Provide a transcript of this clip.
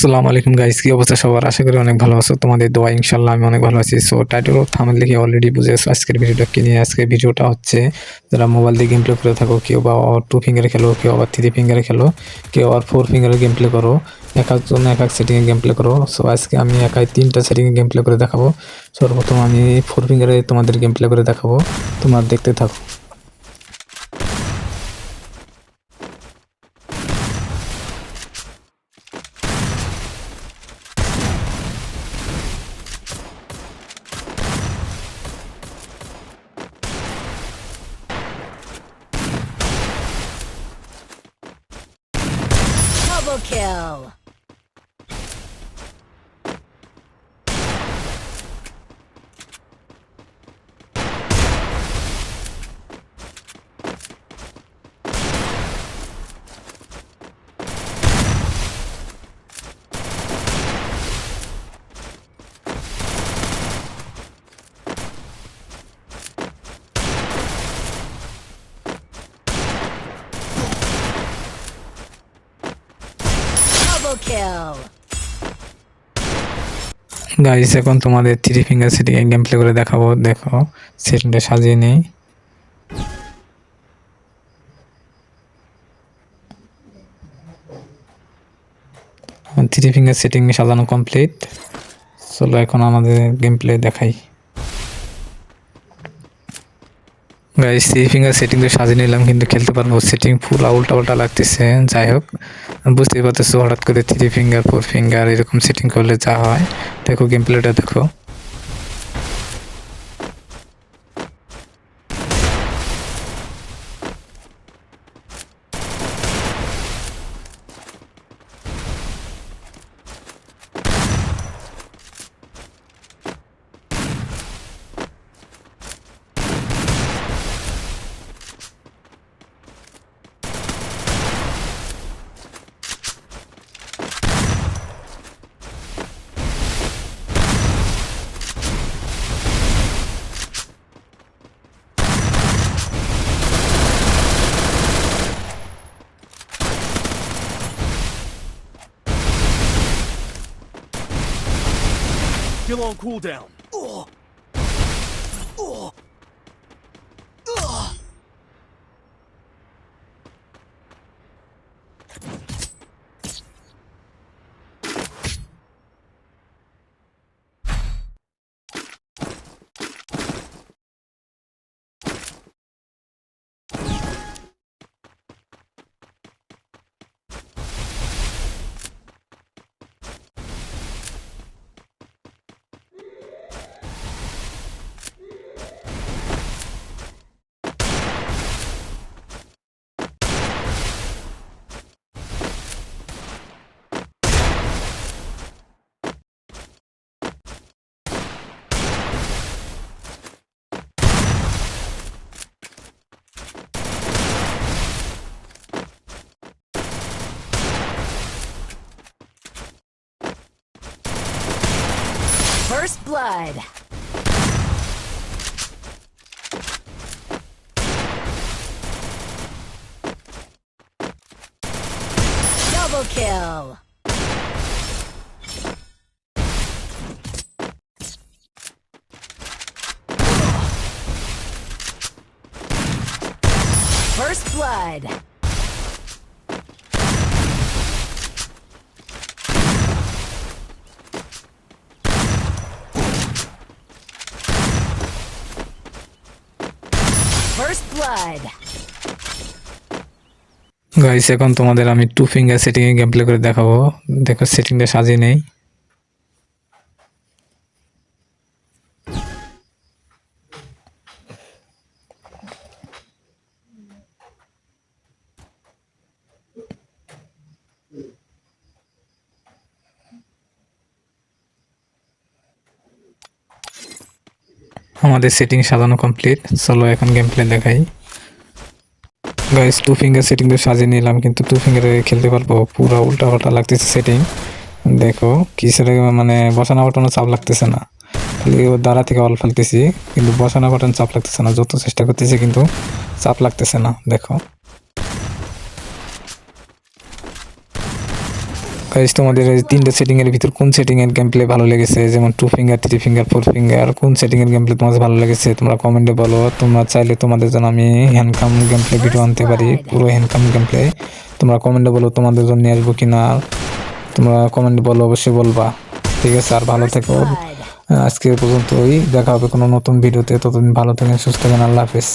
আসসালামু আলাইকুম গাইস কি অবস্থা সবার? আশা করি অনেক ভালো আছো। তোমাদের দোয়া ইনশাল্লাহ আমি অনেক ভালো আছি। সো টাইটেল ও থামেল দেখে অলরেডি বুঝে গেছো আজকের ভিডিওটা কি নিয়ে? আজকের ভিডিওটা হচ্ছে, যারা মোবাইল দিয়ে গেম প্লে করে থাকো, কেউ বা টু ফিঙ্গারে খেলো, কেউ আবার থ্রি ফিঙ্গারে খেলো, কেউ আবার ফোর ফিঙ্গারে গেম প্লে করো, এক একজন, এক এক সেটিংয়ে গেম প্লে করো। সো আজকে আমি একাই তিনটা সেটিংয়ে গেম প্লে করে দেখাবো। সর্বপ্রথম আমি ফোর ফিঙ্গারে তোমাদের গেম প্লে করে দেখাবো। তোমরা দেখতে থাকো। Double kill. গাইস এখন তোমাদের থ্রি ফিঙ্গার সেটিংয়ে গেম প্লে করে দেখাবো। দেখো সেটিংটা সাজিয়ে নেই। থ্রি ফিঙ্গার সেটিং সাজানো কমপ্লিট চলো এখন আমাদের গেম প্লে দেখাই। গাইস থ্রি ফিঙ্গার সেটিং তো সাজিয়ে নিলাম, কিন্তু খেলতে পারব। সেটিং ফুল উল্টা উল্টা লাগতেছে। যাই হোক, বুঝতেই পারতেছো, হঠাৎ করে থ্রি ফিঙ্গার ফোর ফিঙ্গার এরকম সেটিং করলে যা হয়। দেখো গেম প্লেটা দেখো। Still on cooldown. First blood. Double kill. First blood. Guys এখন তোমাদের আমি টু ফিঙ্গার সেটিংয়ে গেম প্লে করে দেখাবো। দেখো সেটিংটা সাজিয়ে নেই। আমাদের সেটিং সাজানো কমপ্লিট চলো এখন গেম প্লে দেখাই। গাইস টু ফিঙ্গার সেটিং তো সাজিয়ে নিলাম, কিন্তু টু ফিঙ্গারে খেলতে পারব। পুরো উল্টা পাল্টা লাগতেছে সেটিং দেখো কিসের মানে বসানো বাটনও চাপ লাগতেছে না। খালি দ্বারা থেকে অল ফেলতেছি, কিন্তু বসানো বাটন চাপ লাগতেছে না, যত চেষ্টা করতেছি কিন্তু চাপ লাগতেছে না, দেখো। গাইজ তোমাদের তিনটে সেটিং এর ভিতর কোন সেটিং এর গেম প্লে ভালো লেগেছে? যেমন two finger three finger four finger কোন সেটিং এর গেম প্লে তোমাদের ভালো লেগেছে? তোমরা কমেন্টে বলো। তোমরা চাইলে তোমাদের জন্য আমি হ্যান্ডকাম গেম প্লে ভিডিও আনতে পারি, পুরো হ্যান্ডকাম গেম প্লে তোমরা কমেন্টে বলো তোমাদের জন্য নিয়ে আসব কিনা। তোমরা কমেন্টে বলো, অবশ্যই বলবা। ঠিক আছে, আর ভালো থেকো. আজকে পর্যন্তই। দেখা হবে কোনো নতুন ভিডিওতে ততদিন ভালো থাকেন, সুস্থ থাকেন। আল্লাহ হাফেজ।